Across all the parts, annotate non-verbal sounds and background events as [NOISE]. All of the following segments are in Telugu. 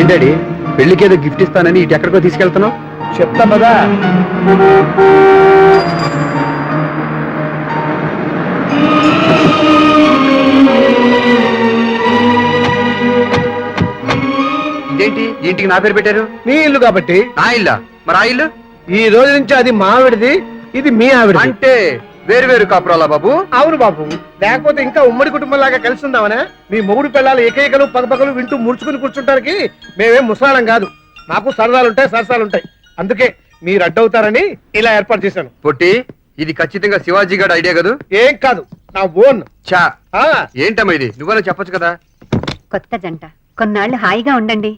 ఏంటడి పెళ్ళికి ఏదో గిఫ్ట్ ఇస్తానని ఇటు ఎక్కడికో తీసుకెళ్తున్నావు? చెప్తా పదా. ఇదేంటి? ఈ ఇంటికి నా పేరు పెట్టారు? మీ ఇల్లు కాబట్టి. నా ఇల్లా? మరి ఆ ఇల్లు? ఈ రోజు నుంచి అది మా ఆవిడది ఇది మీ ఆవిడ అంటే వేరు వేరు కాపురాలా బాబు? అవును బాబు. లేకపోతే ఇంకా ఉమ్మడి కుటుంబం లాగా కలిసి ఉందామనే? మీ మొగుడు పిల్లలు ఏకైకలు పగపగలు వింటూ ముడుచుకుని కూర్చుంటానికి మేమేం ముసలాలం కాదు. మాకు సరదాలు ఉంటాయి సరసాలు ఉంటాయి అందుకే మీరు అడ్డవుతారని ఇలా ఏర్పాటు చేశాను. పొట్టి ఇది ఖచ్చితంగా శివాజీ గారి ఐడియా కదూ? ఏం కాదు నా ఓన్. చా ఆ. ఏంటమ్మా ఇది? నువ్వన్నా చెప్పొచ్చు కదా? కొత్త జంట. కొన్నాళ్ళు హాయిగా ఉండండి.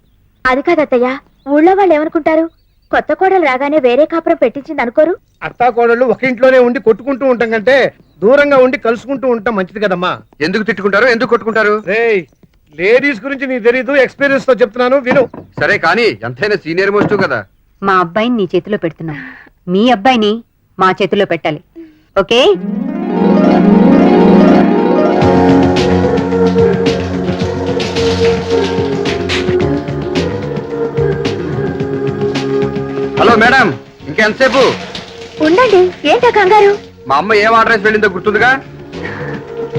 అది కాదత్తయ్య ఊళ్ళో వాళ్ళు ఏమనుకుంటారు? కొత్త కోడలు రాగానే వేరే కాపురం పెట్టించింది అనుకోరు? అత్తా కోడళ్ళు ఒక ఇంట్లోనే ఉండి కొట్టుకుంటూ ఉంటాం కంటే దూరంగా ఉండి కలుసుకుంటూ ఉంటాం మంచిది కదమ్మా. ఎందుకు తిట్టుకుంటారు? ఎందుకు కొట్టుకుంటారు? రేయ్ లేడీస్ గురించి నీకు తెలీదు ఎక్స్పీరియన్స్తో చెప్తున్నాను విను. సరే కానీ ఎంతైనా సీనియర్ మోస్ట్ కదా. మా అబ్బాయిని నీ చేతిలో పెడుతున్నాం. మీ అబ్బాయిని మా చేతిలో పెట్టాలి. ఓకే? మేడం ఇంకెంతసేపు? ఉండండి ఏంటా కంగారు? మా అమ్మ ఏం ఆర్డర్ వేసి వెళ్ళిందో గుర్తుందిగా?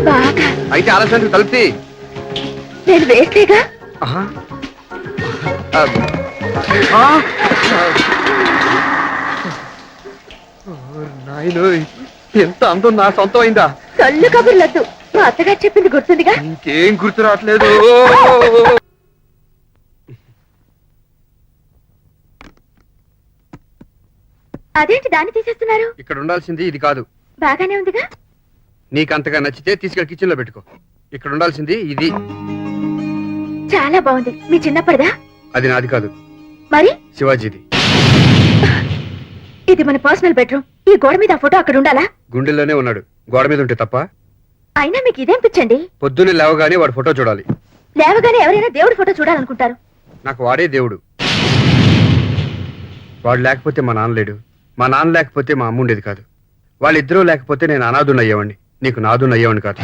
బాగా. అయితే ఆలస్యానికి తలుపుతి. నేను వేస్తేగా నాయనోయ్, ఎంత అందం నా సొంతం అయిందా? కళ్ళు కబుర్లొద్దు. మా అత్తగారు చెప్పింది గుర్తుందిగా? ఇంకేం గుర్తు రావట్లేదు. అదేంటి దాన్ని తీసేస్తున్నారు? ఇక్కడ ఉండాల్సింది ఇది కాదు. బాగానే ఉందిగా? నీకు అంతగా నచ్చితే తీసుకెళ్ళి కిచెన్లో పెట్టుకో. ఇక్కడ ఉండాల్సింది ఇది. చాలా బాగుంది. మీ చిన్నప్పటిదా? అది నాది కాదు. మరి? శివాజీది. ఇది మన పర్సనల్ బెడ్రూమ్. ఈ గోడ మీద ఫోటో అక్కడ ఉండాలా? గుండెల్లోనే ఉన్నాడు. గోడ మీద ఉంటే తప్ప. అయినా మీకు ఇదేం పిచ్చండి? పొద్దున్నే లేవగానే వాడు ఫోటో చూడాలి. లేవగానే ఎవరైనా దేవుడి ఫోటో చూడాలనుకుంటారు. నాకు వాడే దేవుడు. వాడు లేకపోతే మా నాన్న లేడు. మా నాన్న లేకపోతే మా అమ్మ ఉండేది కాదు. వాళ్ళిద్దరూ లేకపోతే నేను అనాథుని అయ్యేవాడిని నీకు నాదుని అయ్యేవాడిని కాదు.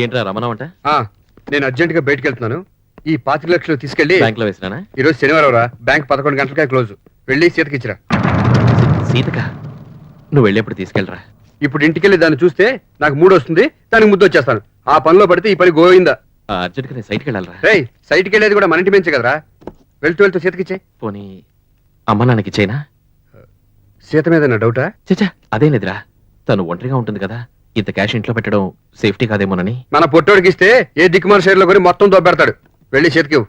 ఏంట్రా రమణం అంట ఆ, నేను అర్జెంట్గా బయటకు వెళ్తున్నాను. ఈ పాతిక లక్షలు తీసుకెళ్ళి బ్యాంక్లో వేసినానా? ఈ రోజు శనివారం రా. బ్యాంక్ పదకొండు గంటలకే క్లోజ్. వెళ్ళి సీతకి ఇచ్చిరా. సీతక నువ్వు వెళ్ళేప్పుడు తీసుకెళ్ళరా. ఇప్పుడు ఇంటికెళ్ళి దాన్ని చూస్తే నాకు మూడు వస్తుంది దానికి ముద్దు వచ్చేస్తాను. ఆ పనిలో పడితే ఈ పని గోయిందా అర్జెంట్గా నేను సైట్కి వెళ్ళాలరా. రేయ్ సైట్కి వెళ్ళేది కూడా మన ఇంటి పెంచే కదరా. వెళ్తూ వెళ్తూ సీతకిచ్చే. పోనీ అమ్మ నాన్నకి ఇచ్చేనా? సీత మీద నా డౌటా? చచ్చా అదేం లేదురా. తను ఒంటరిగా ఉంటుంది కదా. ఇంత క్యాష్ ఇంట్లో పెట్టడం సేఫ్టీ కాదేమోనని. మన పొట్టోడికి ఇస్తే ఏ దిక్కుమాల షేర్లో కొని మొత్తం దొబ్బెడతాడు. వెళ్ళి చేతికివ్వు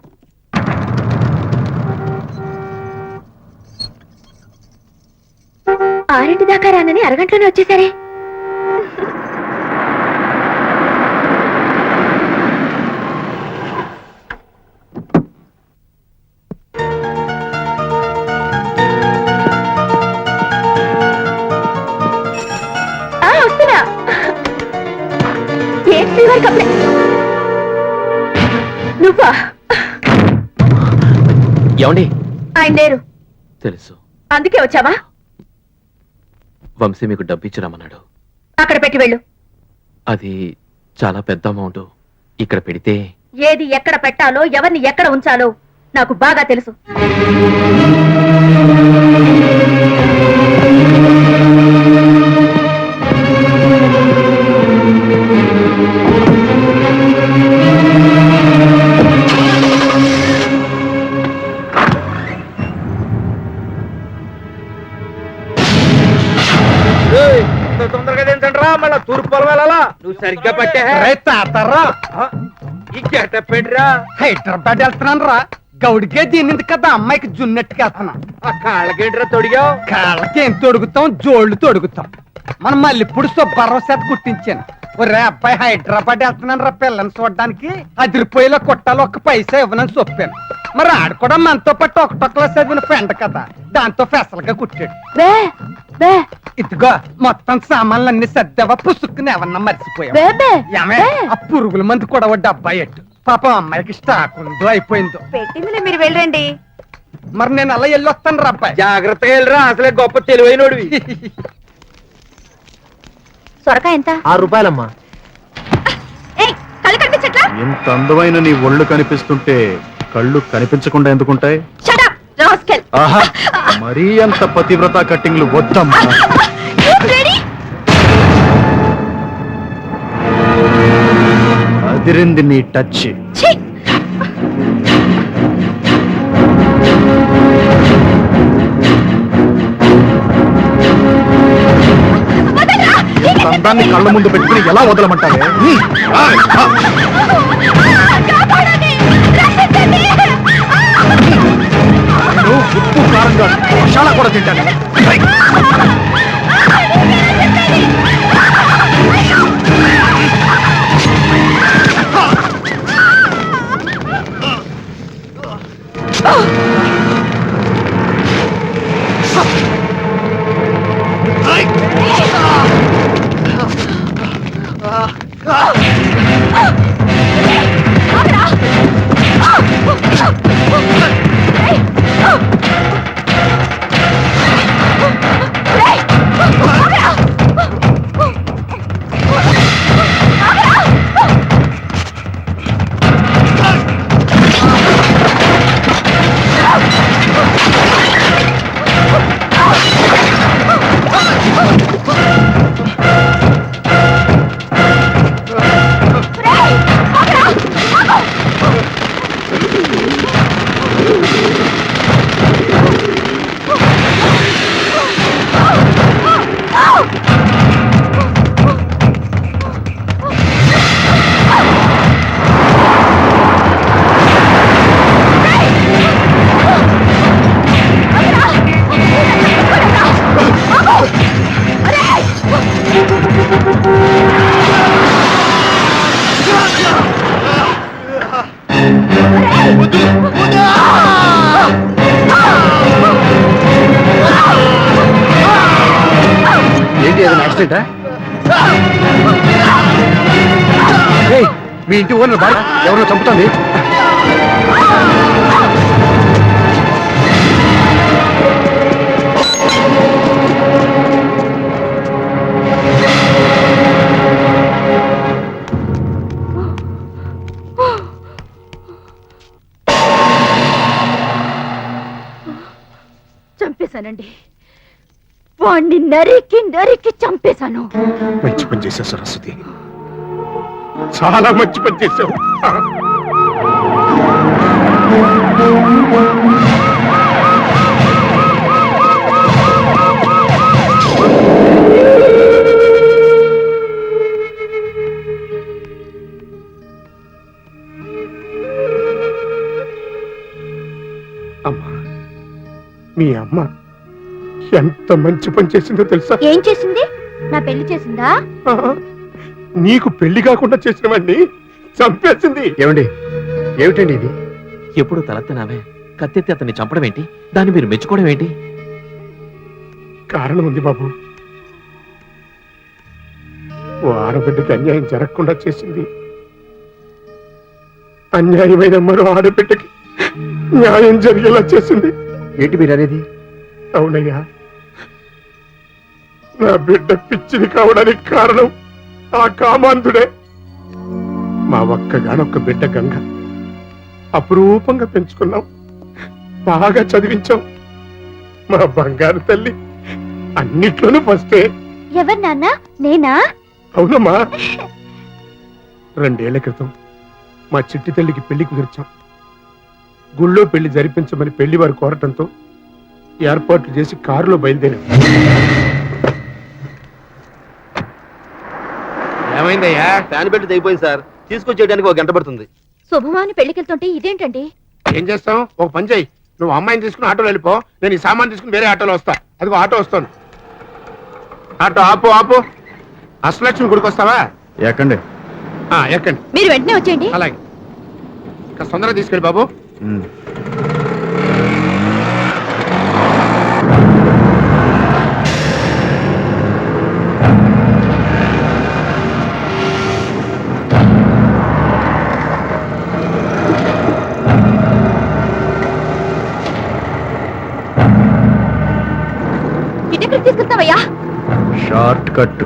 ఆరింటి దాకా రానని అరగంటలోనే వచ్చేసారే. శ్రీవారి కప్పుడే నువ్వా? ఏమండి? ఆయన లేరు. తెలుసు. అందుకే వచ్చావా? వంశీ మీకు డబ్బు ఇచ్చి రమ్మన్నాడు. అక్కడ పెట్టి వెళ్ళు. అది చాలా పెద్ద అమౌంట్. ఇక్కడ పెడితే ఏది ఎక్కడ పెట్టాలో ఎవరిని ఎక్కడ ఉంచాలో నాకు బాగా తెలుసు. తొందరగా దించండి మళ్ళా తూర్పు పొలం వెళ్ళాలా నువ్వు సరిగ్గా పట్టే తాతారా. ఈ గెట పెడిరా. హైదరాబాద్ వెళ్తున్నాను రా గౌడికే దీనింది కదా అమ్మాయికి జున్నట్టుగా ఆ కాళ్ళకేంటిరా తొడిగావు? కాళ్ళకి ఏం తొడుగుతాం జోళ్ళు తొడుగుతాం. మనం మళ్ళీ ఇప్పుడు సుబ్బారావు చేత కుట్టించాను ఒరే అబ్బాయి హైదరాబాద్ వెళ్తున్నాను రా పిల్లని చూడడానికి. అదిరిపోయేలా కొట్టాలి ఒక్క పైసా ఇవ్వనని చెప్పాను. మరి ఆడు కూడా మనతో పాటు ఒకటొక్కలో చదివిన ఫ్రెండ్ కదా దాంతో ఫెసలుగా కుట్టాడు. బే బే. ఇదిగో మొత్తం సామాన్లు అన్ని సర్దావా పుసుక్కుని ఎవరన్నా మర్చిపోయావు? బే బే ఏమే ఆ పురుగుల మంది కూడా ఓ డబ్బా ఎట్టు. పాపం అమ్మాయికి స్టాక్ ఉందో అయిపోయిందో. పెట్టిందిలే మీరు వెళ్ళండి. మరి నేను అలా వెళ్ళొస్తాను రా అబ్బాయి. జాగ్రత్తగా వెళ్ళరా అసలే గొప్ప తెలివైనోడివి. [LAUGHS] సొరకాయ ఎంత? ఆరు రూపాయలమ్మా. ఏయ్ కళ్ళు కనిపించట్లా? ఇంత అందమైన నీ ఒళ్ళు కనిపిస్తుంటే కళ్ళు కనిపించకుండా ఎందుకుంటాయి? Shut up, rascal. ఆహా మరీ అంత పతివ్రత కట్టింగ్లు వద్దమ్మా. You ready? అదిరింది నీ టచ్. అందాన్ని కళ్ళ ముందు పెట్టుకుని ఎలా వదలమంటావే ఉప్పు కారంగా మసాలా కూడా తింటాను? ఏంటి ఏదైనా యాక్సిడెంటా మీ ఇంటి ఓనర్ బాయ్ ఎవరినో చంపుతుంది? వాణ్ణి నరికి నరికి చంపేశాను. మంచి పని చేశావు సరస్వతి. చాలా మంచి పని చేశావు. అమ్మా మీ అమ్మ ఎంత మంచి పని చేసిందో తెలుసా? ఏం చేసింది? నా పెళ్ళి చేసిందా? ఆ, నీకు పెళ్ళి కాకుండా చేసిన వాడిని చంపేసింది. ఏమండి? ఏమిటండి ఇది? ఎప్పుడు తలెత్తనావే? కత్తెత్తి అతన్ని చంపడం ఏంటి? దాన్ని మీరు మెచ్చుకోవడం ఏంటి? కారణం ఉంది బాబు. ఓ ఆడబిడ్డకి అన్యాయం జరగకుండా చేసింది. అన్యాయమైన మరో ఆడబిడ్డకి న్యాయం జరిగేలా చేసింది. ఏంటి మీరు అనేది అవునయ్యా. నా బిడ్డ పిచ్చిది కావడానికి కారణం ఆ కామాంధుడే. మా ఒక్కగానొక్క బిడ్డ గంగ. అపురూపంగా పెంచుకున్నాం. బాగా చదివించాం. మా బంగారు తల్లి అన్నిట్లోనూ ఫస్టే. ఎవరు నాన్న? నేనా? అవునమ్మా. రెండేళ్ళ క్రితం మా చిట్టి తల్లికి పెళ్ళి కుదిర్చాం. గుళ్ళో పెళ్ళి జరిపించమని పెళ్ళి వారు కోరటంతో ఏర్పాట్లు చేసి కారులో బయలుదేరాం. ఏమైందయ్యా ఫ్యాన్ బెల్ట్ తెగిపోయింది సార్. తీసుకొచ్చేయడానికి ఒక గంట పడుతుంది. శుభమాని పెళ్ళికెళ్తుంటే ఇదేంటండి? ఏం చేస్తాం? ఒక పని చేయి. నువ్వు అమ్మాయిని తీసుకుని ఆటోలో వెళ్ళిపో. నేను ఈ సామాన్ తీసుకుని వేరే ఆటోలో వస్తా. అదిగో ఆటో వస్తాను. ఆటో ఆపు ఆపు. అష్టలక్ష్మి గుడికి వస్తావా? ఎక్కండి. ఆ, ఎక్కండి. మీరు వెంటనే వచ్చేయండి. అలాగే. ఇంకా తొందరగా తీసుకెళ్ళి బాబు. Short cut.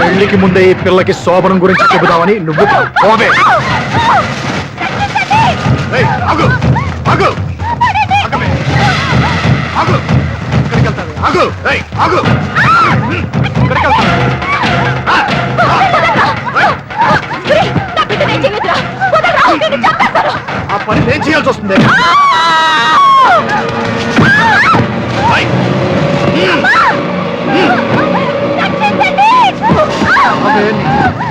పెళ్ళికి ముందే ఈ పిల్లకి శోభనం గురించి చెబుదామని నువ్వు పోవే. ఆగు. ఆగమే. ఆగు. ఆగు. ఆగు. ఆ పని నేను చేయాల్సి వస్తుంది. అదే